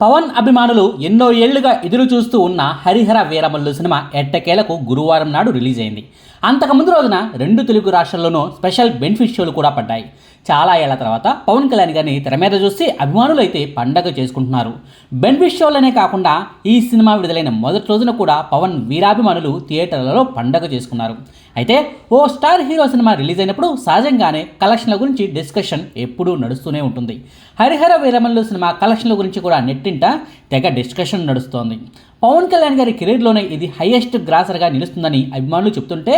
పవన్ అభిమానులు ఎన్నో ఏళ్ళుగా ఎదురు చూస్తూ ఉన్న హరిహర వీరమల్లు సినిమా ఎట్టకేలకు గురువారం నాడు రిలీజ్ అయింది అంతకుముందు రోజున రెండు తెలుగు రాష్ట్రాల్లోనూ స్పెషల్ బెనిఫిట్ షోలు కూడా పడ్డాయి. చాలా ఏళ్ళ తర్వాత పవన్ కళ్యాణ్ గారిని తెర మీద చూసి అభిమానులు అయితే పండగ చేసుకుంటున్నారు. బెనిఫిట్ షోలనే కాకుండా ఈ సినిమా విడుదలైన మొదటి రోజున కూడా పవన్ వీరాభిమానులు థియేటర్లలో పండగ చేసుకున్నారు. అయితే ఓ స్టార్ హీరో సినిమా రిలీజ్ అయినప్పుడు సహజంగానే కలెక్షన్ల గురించి డిస్కషన్ ఎప్పుడూ నడుస్తూనే ఉంటుంది. హరిహర వీరమల్లు సినిమా కలెక్షన్ల గురించి కూడా నెట్టింట తెగ డిస్కషన్ నడుస్తోంది. పవన్ కళ్యాణ్ గారి కెరీర్లోనే ఇది హైయెస్ట్ గ్రాసర్గా నిలుస్తుందని అభిమానులు చెప్తుంటే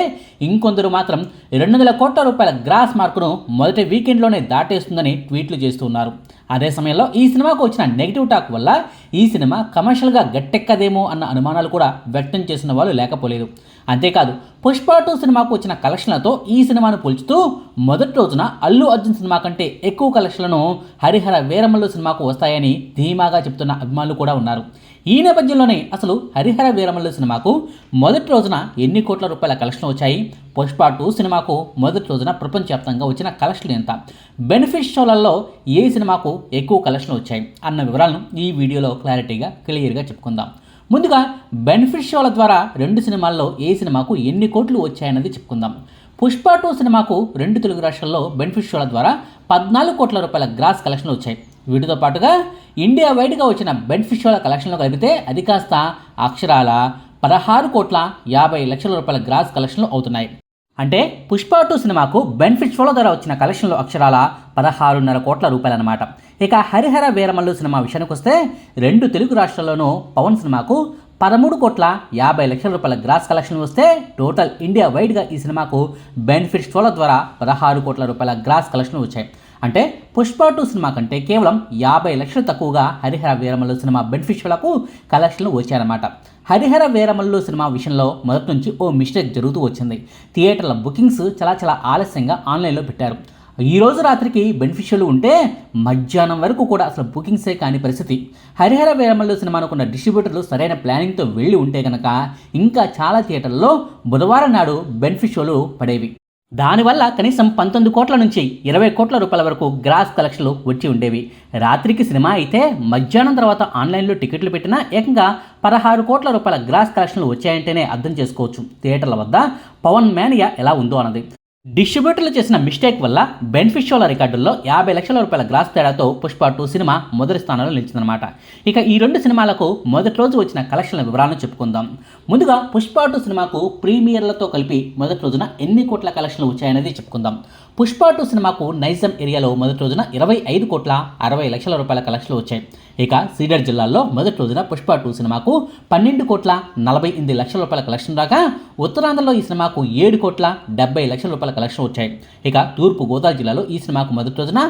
ఇంకొందరు మాత్రం రెండు వందల కోట్ల రూపాయల గ్రాస్ మార్కును మొదటి వీకెండ్లోనే దాటేస్తుందని ట్వీట్లు చేస్తున్నారు అదే సమయంలో ఈ సినిమాకు వచ్చిన నెగిటివ్ టాక్ వల్ల ఈ సినిమా కమర్షియల్గా గట్టెక్కదేమో అన్న అనుమానాలు కూడా వ్యక్తం చేసిన వాళ్ళు లేకపోలేదు. అంతేకాదు పుష్ప టూ సినిమాకు వచ్చిన కలెక్షన్లతో ఈ సినిమాను పోల్చుతూ మొదటి రోజున అల్లు అర్జున్ సినిమా కంటే ఎక్కువ కలెక్షన్లను హరిహర వీరమల్లు సినిమాకు వస్తాయని ధీమాగా చెప్తున్న అభిమానులు కూడా ఉన్నారు. ఈ నేపథ్యంలోనే అసలు హరిహర వీరమల్లు సినిమాకు మొదటి రోజున ఎన్ని కోట్ల రూపాయల కలెక్షన్లు వచ్చాయి? పుష్ప టూ సినిమాకు మొదటి రోజున ప్రపంచవ్యాప్తంగా వచ్చిన కలెక్షన్లు ఎంత? బెనిఫిట్ షోలలో ఏ సినిమాకు ఎక్కువ కలెక్షన్లు వచ్చాయి? అన్న వివరాలను ఈ వీడియోలో క్లారిటీగా క్లియర్గా చెప్పుకుందాం. ముందుగా బెనిఫిట్ షోల ద్వారా రెండు సినిమాల్లో ఏ సినిమాకు ఎన్ని కోట్లు వచ్చాయన్నది చెప్పుకుందాం. పుష్ప టూ సినిమాకు రెండు తెలుగు రాష్ట్రాల్లో బెనిఫిట్ షోల ద్వారా పద్నాలుగు కోట్ల రూపాయల గ్రాస్ కలెక్షన్లు వచ్చాయి. వీటితో పాటుగా ఇండియా వైడ్గా వచ్చిన బెనిఫిట్ షోల కలెక్షన్లు కలిపితే అది కాస్త అక్షరాల పదహారు కోట్ల యాభై లక్షల రూపాయల గ్రాస్ కలెక్షన్లు అవుతున్నాయి. అంటే పుష్ప టూ సినిమాకు బెనిఫిట్ షోల ద్వారా వచ్చిన కలెక్షన్లు అక్షరాల పదహారున్నర కోట్ల రూపాయలన్నమాట. ఇక హరిహర వీరమల్లు సినిమా విషయానికి వస్తే రెండు తెలుగు రాష్ట్రాల్లోనూ పవన్ సినిమాకు పదమూడు కోట్ల యాభై లక్షల రూపాయల గ్రాస్ కలెక్షన్ వస్తే టోటల్ ఇండియా వైడ్గా ఈ సినిమాకు బెనిఫిట్ షోల ద్వారా పదహారు కోట్ల రూపాయల గ్రాస్ కలెక్షన్ వచ్చాయి. అంటే పుష్ప టూ సినిమా కంటే కేవలం యాభై లక్షలు తక్కువగా హరిహర వీరమల్లు సినిమా బెనిఫిషియర్లకు కలెక్షన్లు వచ్చాయన్నమాట. హరిహర వీరమల్లు సినిమా విషయంలో మొదటి నుంచి ఓ మిస్టేక్ జరుగుతూ వచ్చింది. థియేటర్ల బుకింగ్స్ చాలా చాలా ఆలస్యంగా ఆన్లైన్లో పెట్టారు. ఈ రోజు రాత్రికి బెనిఫిషియల్ ఉంటే మధ్యాహ్నం వరకు కూడా అసలు బుకింగ్సే కాని పరిస్థితి. హరిహర వీరమల్లు సినిమా అనుకున్న డిస్ట్రిబ్యూటర్లు సరైన ప్లానింగ్తో వెళ్ళి ఉంటే కనుక ఇంకా చాలా థియేటర్లలో బుధవారం నాడు బెనిఫిషియల్ పడేవి. దానివల్ల కనీసం పంతొమ్మిది కోట్ల నుంచి ఇరవై కోట్ల రూపాయల వరకు గ్రాస్ కలెక్షన్లు వచ్చి ఉండేవి. రాత్రికి సినిమా అయితే మధ్యాహ్నం తర్వాత ఆన్లైన్లో టికెట్లు పెట్టినా ఏకంగా పదహారు కోట్ల రూపాయల గ్రాస్ కలెక్షన్లు వచ్చాయంటేనే అర్థం చేసుకోవచ్చు. థియేటర్ల వద్ద పవన్ మేనియా ఎలా ఉందో అన్నది. డిస్ట్రిబ్యూటర్లు చేసిన మిస్టేక్ వల్ల బెనిఫిషియల్ రికార్డుల్లో యాభై లక్షల రూపాయల గ్రాస్ తేడాతో పుష్ప టూ సినిమా మొదటి స్థానంలో నిలిచిందనమాట ఇక ఈ రెండు సినిమాలకు మొదటి రోజు వచ్చిన కలెక్షన్ల వివరాలను చెప్పుకుందాం. ముందుగా పుష్ప టూ సినిమాకు ప్రీమియర్లతో కలిపి మొదటి రోజున ఎన్ని కోట్ల కలెక్షన్లు వచ్చాయనేది చెప్పుకుందాం. పుష్ప టూ సినిమాకు నైజం ఏరియాలో మొదటి రోజున ఇరవై ఐదు కోట్ల అరవై లక్షల రూపాయల కలెక్షన్లు వచ్చాయి. ఇక సీడర్ జిల్లాలో మొదటి రోజున పుష్ప టూ సినిమాకు పన్నెండు కోట్ల నలభై ఎనిమిది లక్షల రూపాయల కలెక్షన్ రాగా ఉత్తరాంధ్రలో ఈ సినిమాకు ఏడు కోట్ల డెబ్బై లక్షల రూపాయల కలెక్షన్ వచ్చాయి. ఇక తూర్పు గోదావరి జిల్లాలో ఈ సినిమాకు మొదటి రోజున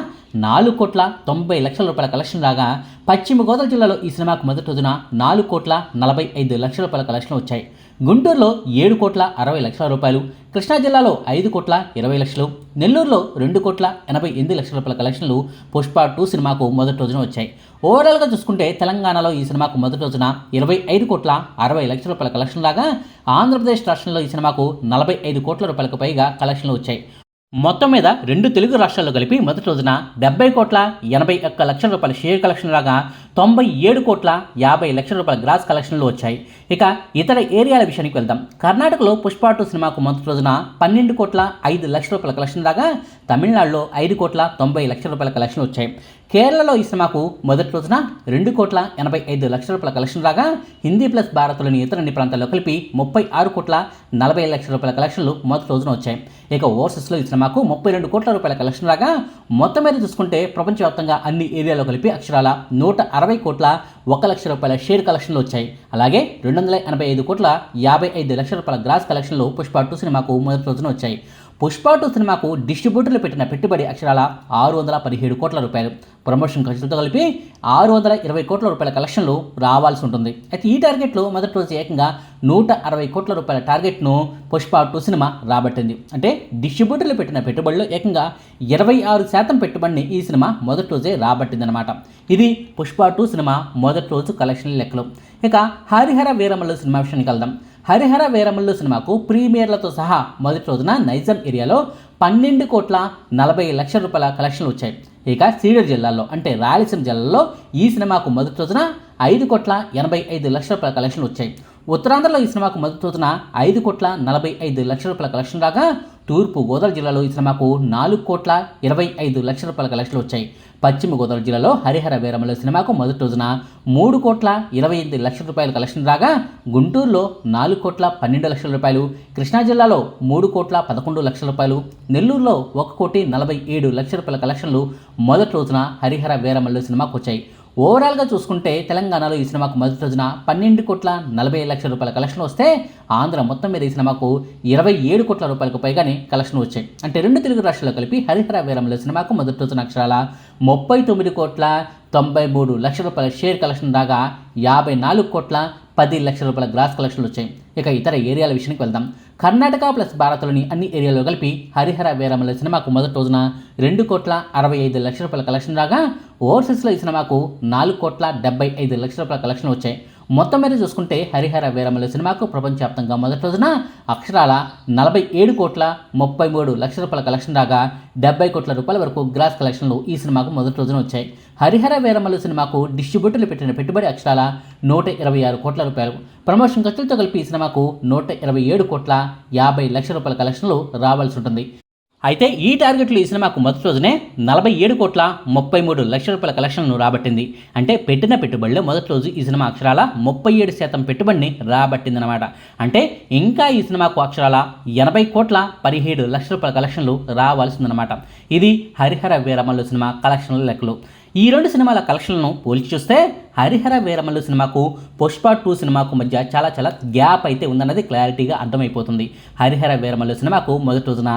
నాలుగు కోట్ల తొంభై లక్షల రూపాయల కలెక్షన్ రాగా పశ్చిమ గోదావరి జిల్లాలో ఈ సినిమాకు మొదటి రోజున నాలుగు కోట్ల నలభై ఐదు లక్షల రూపాయల కలెక్షన్ వచ్చాయి. గుంటూరులో ఏడు కోట్ల అరవై లక్షల రూపాయలు కృష్ణా జిల్లాలో ఐదు కోట్ల ఇరవై లక్షలు నెల్లూరులో రెండు కోట్ల ఎనభై ఎనిమిది లక్షల రూపాయల కలెక్షన్లు పుష్ప టూ సినిమాకు మొదటి రోజున వచ్చాయి. ఓవరాల్గా చూసుకుంటే తెలంగాణలో ఈ సినిమాకు మొదటి రోజున ఇరవై ఐదు కోట్ల అరవై లక్షల రూపాయల కలెక్షన్ లాగా ఆంధ్రప్రదేశ్ రాష్ట్రంలో ఈ సినిమాకు నలభై ఐదు కోట్ల రూపాయలకు పైగా కలెక్షన్లు వచ్చాయి. మొత్తం మీద రెండు తెలుగు రాష్ట్రాల్లో కలిపి మొదటి రోజున డెబ్బై కోట్ల ఎనభై ఒక్క లక్షల రూపాయల షేర్ కలెక్షన్ రాగా తొంభై ఏడు కోట్ల యాభై లక్షల రూపాయల గ్రాస్ కలెక్షన్లు వచ్చాయి. ఇక ఇతర ఏరియాల విషయానికి వెళ్దాం. కర్ణాటకలో పుష్ప టూ సినిమాకు మొదటి రోజున పన్నెండు కోట్ల ఐదు లక్షల రూపాయల కలెక్షన్ రాగా తమిళనాడులో ఐదు కోట్ల తొంభై లక్షల రూపాయల కలెక్షన్ వచ్చాయి. కేరళలో ఈ సినిమాకు మొదటి రోజున రెండు కోట్ల ఎనభై ఐదు లక్షల రూపాయల కలెక్షన్ రాగా హిందీ ప్లస్ భారత్లోని ఇతర అన్ని ప్రాంతాల్లో కలిపి ముప్పై ఆరు కోట్ల నలభై లక్షల రూపాయల కలెక్షన్లు మొదటి రోజున వచ్చాయి. ఇక ఓవర్సీస్లో ఈ సినిమా సినిమాకు ముప్పై రెండు కోట్ల రూపాయల కలెక్షన్ రాగా మొత్తం మీద చూసుకుంటే ప్రపంచవ్యాప్తంగా అన్ని ఏరియాలో కలిపి అక్షరాల నూట అరవై కోట్ల ఒక లక్ష రూపాయల షేర్ కలెక్షన్లు వచ్చాయి. అలాగే రెండు వందల ఎనభై ఐదు కోట్ల యాభై ఐదు లక్షల రూపాయల గ్రాస్ కలెక్షన్లు పుష్ప టూ సినిమాకు మొదటి రోజున వచ్చాయి. పుష్ప టూ సినిమాకు డిస్ట్రిబ్యూటర్లు పెట్టిన పెట్టుబడి అక్షరాల ఆరు వందల పదిహేడు కోట్ల రూపాయలు. ప్రమోషన్ ఖర్చులతో కలిపి ఆరు వందల ఇరవై కోట్ల రూపాయల కలెక్షన్లు రావాల్సి ఉంటుంది. అయితే ఈ టార్గెట్లు మొదటి రోజు ఏకంగా నూట అరవై కోట్ల రూపాయల టార్గెట్ను పుష్ప టూ సినిమా రాబట్టింది. అంటే డిస్ట్రిబ్యూటర్లు పెట్టిన పెట్టుబడిలో ఏకంగా ఇరవై ఆరు శాతం పెట్టుబడిని ఈ సినిమా మొదటి రోజే రాబట్టిందనమాట ఇది పుష్ప టూ సినిమా మొదటి రోజు కలెక్షన్ లెక్కలు. ఇక హరిహర వీరమల్లు సినిమా విషయానికి వెళ్దాం. హరిహర వీరమల్లు సినిమాకు ప్రీమియర్లతో సహా మొదటి రోజున నైజాం ఏరియాలో పన్నెండు కోట్ల నలభై లక్షల రూపాయల కలెక్షన్లు వచ్చాయి. ఇక సీడర్ జిల్లాలో అంటే రాయలసీమ జిల్లాలో ఈ సినిమాకు మొదటి రోజున ఐదు కోట్ల ఎనభై ఐదు లక్షల రూపాయల కలెక్షన్లు వచ్చాయి. ఉత్తరాంధ్రలో ఈ సినిమాకు మొదటి రోజున ఐదు కోట్ల నలభై ఐదు లక్షల రూపాయల కలెక్షన్ రాగా తూర్పు గోదావరి జిల్లాలో ఈ సినిమాకు నాలుగు కోట్ల ఇరవై ఐదు లక్షల రూపాయల కలెక్షన్లు వచ్చాయి. పశ్చిమ గోదావరి జిల్లాలో హరిహర వీరమల సినిమాకు మొదటి రోజున మూడు కోట్ల ఇరవై ఎనిమిది లక్షల రూపాయల కలెక్షన్ రాగా గుంటూరులో నాలుగు కోట్ల పన్నెండు లక్షల రూపాయలు కృష్ణా జిల్లాలో మూడు కోట్ల పదకొండు లక్షల రూపాయలు నెల్లూరులో ఒక కోటి నలభై ఏడు లక్షల రూపాయల కలెక్షన్లు మొదటి రోజున హరిహర వీరమల్లు సినిమాకు వచ్చాయి. ఓవరాల్గా చూసుకుంటే తెలంగాణలో ఈ సినిమాకు మొదటి రోజున పన్నెండు కోట్ల నలభై లక్షల రూపాయల కలెక్షన్ వస్తే ఆంధ్ర మొత్తం మీద ఈ సినిమాకు ఇరవై ఏడు కోట్ల రూపాయలకు పైగానే కలెక్షన్ వచ్చాయి. అంటే రెండు తెలుగు రాష్ట్రాల్లో కలిపి హరిహర వీరంలో సినిమాకు మొదటి రోజున అక్షరాల ముప్పై తొమ్మిది కోట్ల తొంభై మూడు లక్షల రూపాయల షేర్ కలెక్షన్ దాకా యాభై నాలుగు కోట్ల పది లక్షల రూపాయల గ్రాస్ కలెక్షన్లు వచ్చాయి. ఇక ఇతర ఏరియాల విషయానికి వెళ్దాం. కర్ణాటక ప్లస్ భారత్లోని అన్ని ఏరియాలో కలిపి హరిహర వీరమల సినిమాకు మొదటి రోజున రెండు కోట్ల అరవై ఐదు లక్షల రూపాయల కలెక్షన్ రాగా ఓవర్సీస్లో ఈ సినిమాకు నాలుగు కోట్ల డెబ్బై ఐదు లక్షల రూపాయల కలెక్షన్ వచ్చాయి. మొత్తం మీద చూసుకుంటే హరిహర వీరమల సినిమాకు ప్రపంచవ్యాప్తంగా మొదటి రోజున అక్షరాల నలభై ఏడు కోట్ల ముప్పై మూడు లక్షల రూపాయల కలెక్షన్ రాగా డెబ్బై కోట్ల రూపాయల వరకు గ్రాస్ కలెక్షన్లు ఈ సినిమాకు మొదటి రోజున వచ్చాయి. హరిహర వీరమల సినిమాకు డిస్ట్రిబ్యూటర్లు పెట్టిన పెట్టుబడి అక్షరాల నూట ఇరవై ఆరు కోట్ల రూపాయలు. ప్రమోషన్ ఖర్చులతో కలిపి ఈ సినిమాకు నూట ఇరవై ఏడు కోట్ల యాభై లక్షల రూపాయల కలెక్షన్లు రావాల్సి ఉంటుంది. అయితే ఈ టార్గెట్లు ఈ సినిమాకు మొదటి రోజునే నలభై ఏడు కోట్ల ముప్పై మూడు లక్షల రూపాయల కలెక్షన్ను రాబట్టింది. అంటే పెట్టిన పెట్టుబడిలో మొదటి రోజు ఈ సినిమా అక్షరాల ముప్పై ఏడు శాతం పెట్టుబడిని రాబట్టిందనమాట అంటే ఇంకా ఈ సినిమాకు అక్షరాల ఎనభై కోట్ల పదిహేడు లక్షల రూపాయల కలెక్షన్లు రావాల్సిందనమాట ఇది హరిహర వీరమల్లు సినిమా కలెక్షన్ల లెక్కలు. ఈ రెండు సినిమాల కలెక్షన్లను పోల్చి చూస్తే హరిహర వీరమల్లు సినిమాకు పుష్ప టూ సినిమాకు మధ్య చాలా చాలా గ్యాప్ అయితే ఉందన్నది క్లారిటీగా అర్థమైపోతుంది. హరిహర వీరమల్లు సినిమాకు మొదటి రోజున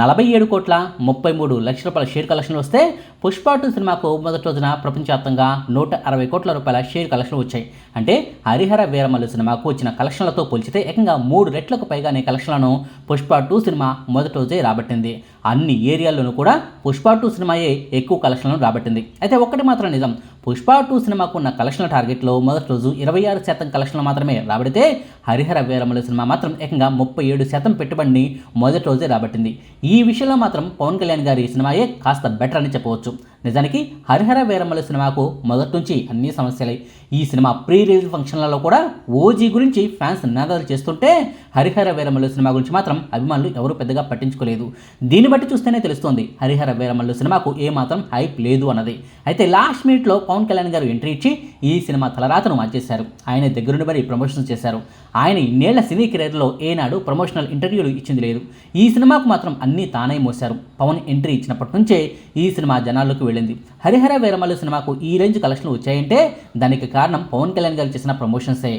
నలభై ఏడు కోట్ల ముప్పై మూడు లక్షల రూపాయల షేర్ కలెక్షన్లు వస్తే పుష్ప టూ సినిమాకు మొదటి రోజున ప్రపంచవ్యాప్తంగా నూట అరవై కోట్ల రూపాయల షేర్ కలెక్షన్లు వచ్చాయి. అంటే హరిహర వీరమల్లు సినిమాకు వచ్చిన కలెక్షన్లతో పోల్చితే ఏకంగా మూడు రెట్లకు పైగానే కలెక్షన్లను పుష్ప టూ సినిమా మొదటి రోజే రాబట్టింది. అన్ని ఏరియాల్లోనూ కూడా పుష్ప టూ సినిమాయే ఎక్కువ కలెక్షన్లను రాబట్టింది. అయితే ఒక్కటి మాత్రం నిజం పుష్ప టూ సినిమాకు ఉన్న కలెక్షన్ల టార్గెట్లో మొదటి రోజు ఇరవై ఆరు శాతం కలెక్షన్లు మాత్రమే రాబడితే హరిహర వీరమల సినిమా మాత్రం ఏకంగా ముప్పై ఏడు శాతం పెట్టుబడిని మొదటి రోజే రాబట్టింది. ఈ విషయంలో మాత్రం పవన్ కళ్యాణ్ గారి సినిమాయే కాస్త బెటర్ అని చెప్పవచ్చు. నిజానికి హరిహర వీరమల సినిమాకు మొదటి నుంచి అన్ని సమస్యలే. ఈ సినిమా ప్రీ రిలీజ్ ఫంక్షన్లలో కూడా ఓజీ గురించి ఫ్యాన్స్ నినాదాలు చేస్తుంటే హరిహర వీరమల్లు సినిమా గురించి మాత్రం అభిమానులు ఎవరు పెద్దగా పట్టించుకోలేదు. దీన్ని బట్టి చూస్తేనే తెలుస్తోంది హరిహర వీరమల్లు సినిమాకు ఏమాత్రం హైప్ లేదు అన్నది. అయితే లాస్ట్ మినిట్లో పవన్ కళ్యాణ్ గారు ఎంట్రీ ఇచ్చి ఈ సినిమా తలరాతను మార్చేశారు. ఆయన దగ్గరుండి మరి ప్రమోషన్స్ చేశారు. ఆయన ఇన్నేళ్ళ సినీ కెరీర్లో ఏనాడు ప్రమోషనల్ ఇంటర్వ్యూలు ఇచ్చింది లేదు. ఈ సినిమాకు మాత్రం అన్నీ తానే మోశారు. పవన్ ఎంట్రీ ఇచ్చినప్పటి నుంచే ఈ సినిమా జనాల్లోకి వెళ్ళింది. హరిహర వీరమల్లు సినిమాకు ఈ రేంజ్ కలెక్షన్లు వచ్చాయంటే దానికి కారణం పవన్ కళ్యాణ్ గారు చేసిన ప్రమోషన్సే.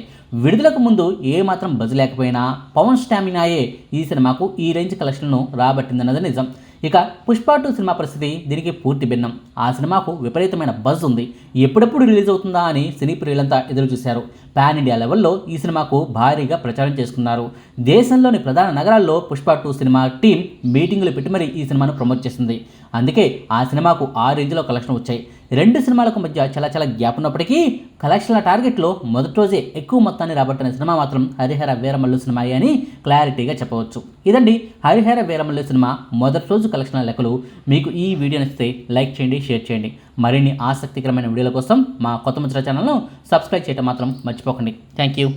విడుదలకు ముందు ఏ మాత్రం బజ్ లేకపోయినా పవన్ స్టామినాయే ఈ సినిమాకు ఈ రేంజ్ కలెక్షన్లను రాబట్టిందన్నది నిజం. ఇక పుష్ప టూ సినిమా పరిస్థితి దీనికి పూర్తి భిన్నం. ఆ సినిమాకు విపరీతమైన బజ్ ఉంది. ఎప్పుడెప్పుడు రిలీజ్ అవుతుందా అని సినీ ప్రియులంతా ఎదురు చూశారు. పాన్ ఇండియా లెవెల్లో ఈ సినిమాకు భారీగా ప్రచారం చేసుకున్నారు. దేశంలోని ప్రధాన నగరాల్లో పుష్ప టూ సినిమా టీం మీటింగులు పెట్టి మరీ ఈ సినిమాను ప్రమోట్ చేసింది. అందుకే ఆ సినిమాకు ఆ రేంజ్లో కలెక్షన్ వచ్చాయి. రెండు సినిమాలకు మధ్య చాలా చాలా గ్యాప్ ఉన్నప్పటికీ కలెక్షన్ల టార్గెట్లో మొదటి రోజే ఎక్కువ మొత్తాన్ని రాబట్టిన సినిమా మాత్రం హరిహర వీరమల్లు సినిమా అని క్లారిటీగా చెప్పవచ్చు. ఇదండి హరిహర వీరమల్లు సినిమా మొదటి రోజు కలెక్షన్ల లెక్కలు. మీకు ఈ వీడియో నచ్చితే లైక్ చేయండి షేర్ చేయండి. మరిన్ని ఆసక్తికరమైన వీడియోల కోసం మా కొత్త ముద్ర ఛానల్ను సబ్స్క్రైబ్ చేయడం మాత్రం మర్చిపోకండి. Thank you.